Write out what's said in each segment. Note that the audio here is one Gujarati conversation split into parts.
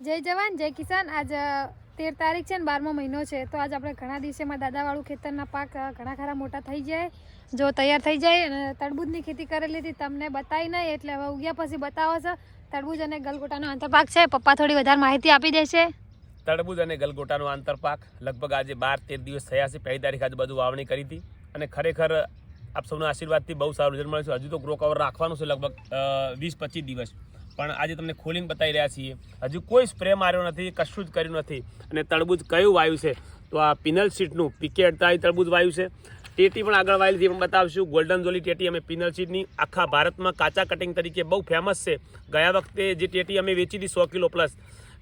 જય જવાન, જય કિસાન. આજ તેર તારીખ છે ને બારમો મહિનો છે, તો આજ આપણે ઘણા દિવસેમાં દાદાવાળું ખેતરના પાક ઘણા ખરા મોટા થઈ જાય, જો તૈયાર થઈ જાય અને તરબૂજની ખેતી કરેલી હતી, તમને બતાવી નહીં, એટલે હવે ઉગ્યા પછી બતાવો છો. તરબૂજ અને ગલગોટાનો આંતરપાક છે, પપ્પા થોડી વધારે માહિતી આપી દેશે. તરબૂજ અને ગલગોટાનો આંતરપાક લગભગ આજે બાર તેર દિવસ થયા છે, પહેલી તારીખ બધું વાવણી કરી હતી. અને ખરેખર આપ સૌના આશીર્વાદથી બહુ સારું રિઝલ્ટ મળ્યું છે. હજુ તો ગ્રો કવર રાખવાનું છે લગભગ વીસ પચીસ દિવસ. પણ આજે તમને ખોલીને બતાવી રહ્યા છીએ. હજુ કોઈ સ્પ્રે માર્યો નથી, કશું જ કર્યું નથી. અને તરબૂજ કયું વાયુ છે? તો આ પિનલ સીટનું પીકે અડતાળી તરબૂજ વાયુ છે. ટેટી પણ આગળ વાયેલી પણ બતાવશું. ગોલ્ડન જોલી ટેટી અમે પિનલ સીટની આખા ભારતમાં કાચા કટિંગ તરીકે બહુ ફેમસ છે. ગયા વખતે જે ટેટી અમે વેચી હતી સો કિલો પ્લસ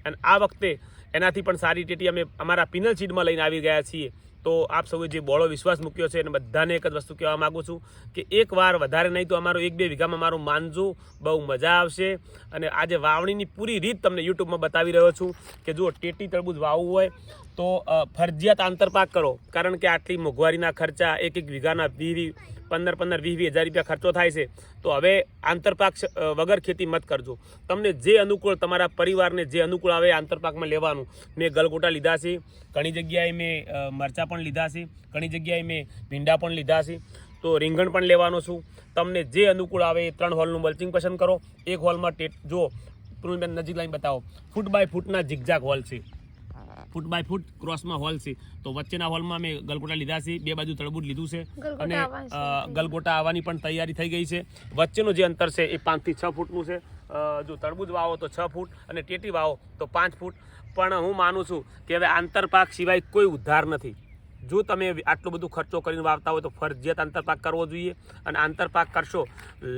અને આ વખતે એનાથી પણ સારી ટેટી અમે અમારા પિનલ સીડમાં લઈને આવી ગયા છીએ. તો આપ સૌએ જે બોળો વિશ્વાસ મૂક્યો છે અને બધાને એક જ વસ્તુ કહેવા માગું છું કે એકવાર વધારે નહીં તો અમારો એક બે વીઘામાં મારું માનજો, બહુ મજા આવશે. અને આજે વાવણીની પૂરી રીત તમને યુટ્યુબમાં બતાવી રહ્યો છું કે જો ટેટી તરબૂજ વાવવું હોય તો ફરજિયાત આંતરપાક કરો. કારણ કે આટલી મોંઘવારીના ખર્ચા, એક એક વીઘાના વીસ પંદર પંદર વીસ વીસ હજાર રૂપિયા ખર્ચો થાય છે. તો હવે આંતરપાક વગર ખેતી મત કરજો. તમને જે અનુકૂળ તમારા પરિવારને જે અનુકૂળ આવે આંતરપાકમાં લેવાનું. મેં ગલગોટા લીધા છે. ઘણી જગ્યાએ મેં મરચાં પણ લીધા છે. ઘણી જગ્યાએ મેં ભીંડા પણ લીધા છે. તો રીંગણ પણ લેવાનો છું. તમને જે અનુકૂળ આવે એ ત્રણ હોલનું મલ્ચિંગ પસંદ કરો. એક હોલમાં ટેટ જો પૂર્ણબેન નજીક લાઈન બતાવો. ફૂટ બાય ફૂટના ઝિગઝાગ હોલ છે. ફૂટ બાય ફૂટ ક્રોસમાં હોલ છે. તો વચ્ચેના હોલમાં મેં ગલગોટા લીધા છે. બે બાજુ તળબૂટ લીધું છે. અને ગલગોટા આવવાની પણ તૈયારી થઈ ગઈ છે. વચ્ચેનું જે અંતર છે એ પાંચથી છ ફૂટનું છે. જો તરબૂજ વાવો તો છ ફૂટ અને ટેટી વાવો તો પાંચ ફૂટ. પણ હું માનું છું કે હવે આંતરપાક સિવાય કોઈ ઉદ્ધાર નથી. જો તમે આટલો બધો ખર્ચો કરીને વાવતા હોય તો ફરજિયાત આંતરપાક કરવો જોઈએ અને આંતરપાક કરશો.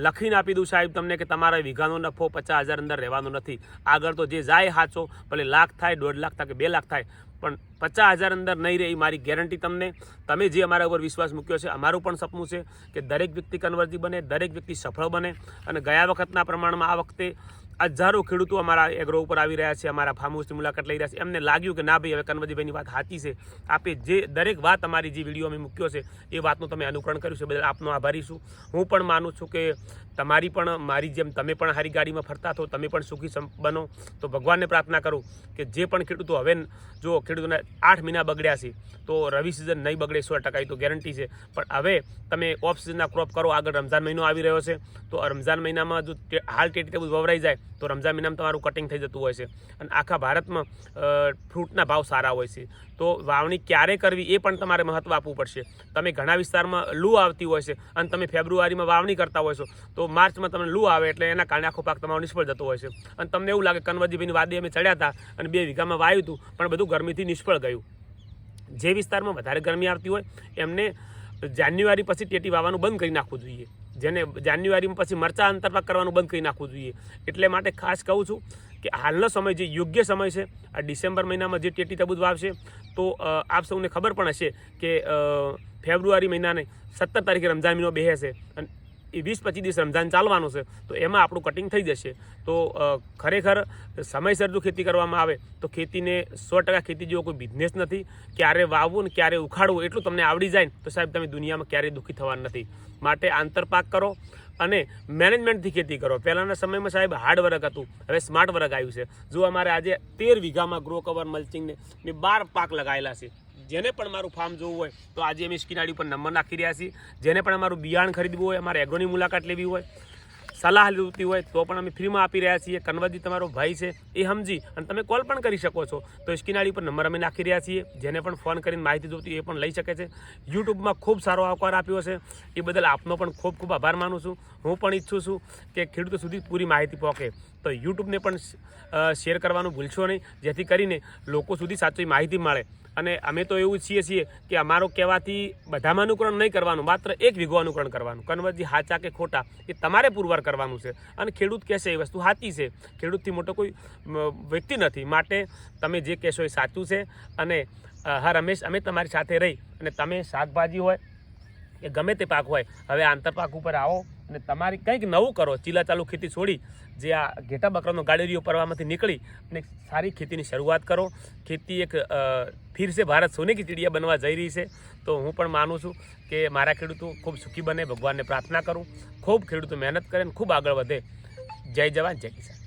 લખીને આપી દઉં સાહેબ તમને કે તમારા વીઘાનો નફો પચાસ હજાર અંદર રહેવાનો નથી. આગળ તો જે જાય સાચો ભલે લાખ થાય, દોઢ લાખ થાય કે બે લાખ થાય, પણ પચાસ હજાર અંદર નહીં રહે એ મારી ગેરંટી તમને. તમે જે અમારા ઉપર વિશ્વાસ મૂક્યો છે, અમારું પણ સપનું છે કે દરેક વ્યક્તિ કન્વર્જી બને, દરેક વ્યક્તિ સફળ બને અને ગયા વખતના પ્રમાણમાં આ વખતે હજારો ખેડૂતો અમારા એગ્રો ઉપર આવી રહ્યા છે, અમારા ફાર્મ હાઉસની મુલાકાત લઈ રહ્યા છે. એમને લાગ્યું કે ના ભાઈ, હવે કન્વરજીભાઈની વાત સાચી છે. આપે જે દરેક વાત અમારી જે વીડિયો અમે મૂક્યો છે, એ વાતનું તમે અનુકરણ કર્યું છે. બદલ આપનો આભારી છું. હું પણ માનું છું કે તમારી પણ, મારી જેમ તમે પણ હારી ગાડીમાં ફરતા થો તમે પણ સુખી બનો. તો ભગવાનને પ્રાર્થના કરું કે જે પણ ખેડૂતો હવે જો ખેડૂતોને આઠ મહિના બગડ્યા છે, તો રવિ સિઝન નહીં બગડે સો ટકા તો ગેરંટી છે. પણ હવે તમે ઓફ સિઝનના ક્રોપ કરો. આગળ રમઝાન મહિનો આવી રહ્યો છે. તો રમઝાન મહિનામાં જો હાલ ટેટી ટેબલ વવરાઈ જાય તો રમઝાન મહિનામાં તમારું કટિંગ થઈ જતું હોય છે. અને આખા ભારતમાં ફ્રૂટના ભાવ સારા હોય છે. તો વાવણી ક્યારે કરવી એ પણ તમારે મહત્ત્વ આપવું પડશે. તમે ઘણા વિસ્તારમાં લૂ આવતી હોય છે અને તમે ફેબ્રુઆરીમાં વાવણી કરતા હોય છો, તો માર્ચમાં તમને લૂ આવે એટલે એના કારણે આખો પાક તમારો નિષ્ફળ જતો હોય છે. અને તમને એવું લાગે કનવરજીભાઈની વાદી અમે ચડ્યા હતા અને બે વીઘામાં વાવ્યું હતું, પણ બધું ગરમીથી નિષ્ફળ ગયું. જે વિસ્તારમાં વધારે ગરમી આવતી હોય, એમને જાન્યુઆરી પછી ટેટી વાવવાનું બંધ કરી નાખવું જોઈએ. જેને જાન્યુઆરીમાં પછી મરચા અંતરપાક કરવાનું બંધ કરી નાખવું જોઈએ. એટલે માટે ખાસ કહું છું કે હાલનો સમય જે યોગ્ય સમય છે, આ ડિસેમ્બર મહિનામાં જે ટેટી તબૂદ વાવશે, તો આપ સૌને ખબર પણ હશે કે ફેબ્રુઆરી મહિનાને સત્તર તારીખે રમઝાન મહિનો બેસે અને એ વીસ પચીસ દિવસ રમઝાન ચાલવાનું છે, તો એમાં આપણું કટિંગ થઈ જશે. તો ખરેખર સમયસર જો ખેતી કરવામાં આવે, તો ખેતીને સો ટકા ખેતી જેવો કોઈ બિઝનેસ નથી. ક્યારે વાવવું ને ક્યારે ઉખાડવું એટલું તમને આવડી જાય તો સાહેબ તમે દુનિયામાં ક્યારેય દુઃખી થવાના નથી. માટે આંતરપાક કરો અને મેનેજમેન્ટથી ખેતી કરો. પહેલાંના સમયમાં સાહેબ હાર્ડ વર્ક હતું, હવે સ્માર્ટ વર્ક આવ્યું છે. જો અમારે આજે તેર વીઘામાં ગ્રો કવર મલ્ચિંગને મેં બાર પાક લગાવેલા છે જેને પણ મારું ફાર્મ જોવું હોય, તો આજે અમે સ્કીનાડી ઉપર નંબર નાખી રહ્યા છીએ. જેને પણ અમારું બિયારણ ખરીદવું હોય, અમારે એગ્રોની મુલાકાત લેવી હોય, સલાહ લેતી હોય, તો પણ અમે ફ્રીમાં આપી રહ્યા છીએ. કન્વરજી તમારો ભાઈ છે, એ સમજી અને તમે કોલ પણ કરી શકો છો. તો સ્કીનાડી પર નંબર અમે નાખી રહ્યા છીએ. જેને પણ ફોન કરીને માહિતી જોતી એ પણ લઈ શકે છે. યુટ્યુબમાં ખૂબ સારો આવકાર આપ્યો છે. એ બદલ આપનો પણ ખૂબ ખૂબ આભાર માનું છું. હું પણ ઈચ્છું છું કે ખેડૂતો સુધી પૂરી માહિતી પહોંચે. તો યુટ્યુબને પણ શેર કરવાનું ભૂલશો નહીં. જેથી કરીને લોકો સુધી સાચી માહિતી મળે. અને અમે તો એવું છીએ છીએ કે અમારો કહેવાથી બધામાં અનુકરણ નહીં કરવાનું, માત્ર એક વિઘો અનુકરણ કરવાનું. કન્વર્જી હાચા કે ખોટા, એ તમારે પુરવાર કરવાનું છે. અને ખેડૂત કહેશે, એ વસ્તુ સાચી છે. ખેડૂતથી મોટો કોઈ વ્યક્તિ નથી. માટે તમે જે કહેશો એ સાચું છે. અને હા હર હંમેશ અમે તમારી સાથે રહી. અને તમે શાકભાજી હોય કે ગમે તે પાક હોય, હવે આંતરપાક ઉપર આવો. અને તમારી કંઈક નવું કરો. ચીલા ચાલુ ખેતી છોડી જે આ ઘેટા બકરાનો ગાડેરીઓ પરવામાંથી નીકળી અને સારી ખેતીની શરૂઆત કરો. ખેતી એક ફિર સે ભારત સોને કી ચીડિયા બનવા જઈ રહી છે. તો હું પણ માનું છું કે મારા ખેડૂતો ખૂબ સુખી બને, ભગવાનને પ્રાર્થના કરું. ખૂબ ખેડૂતો મહેનત કરે અને ખૂબ આગળ વધે. જય જવાન, જય કિસાન.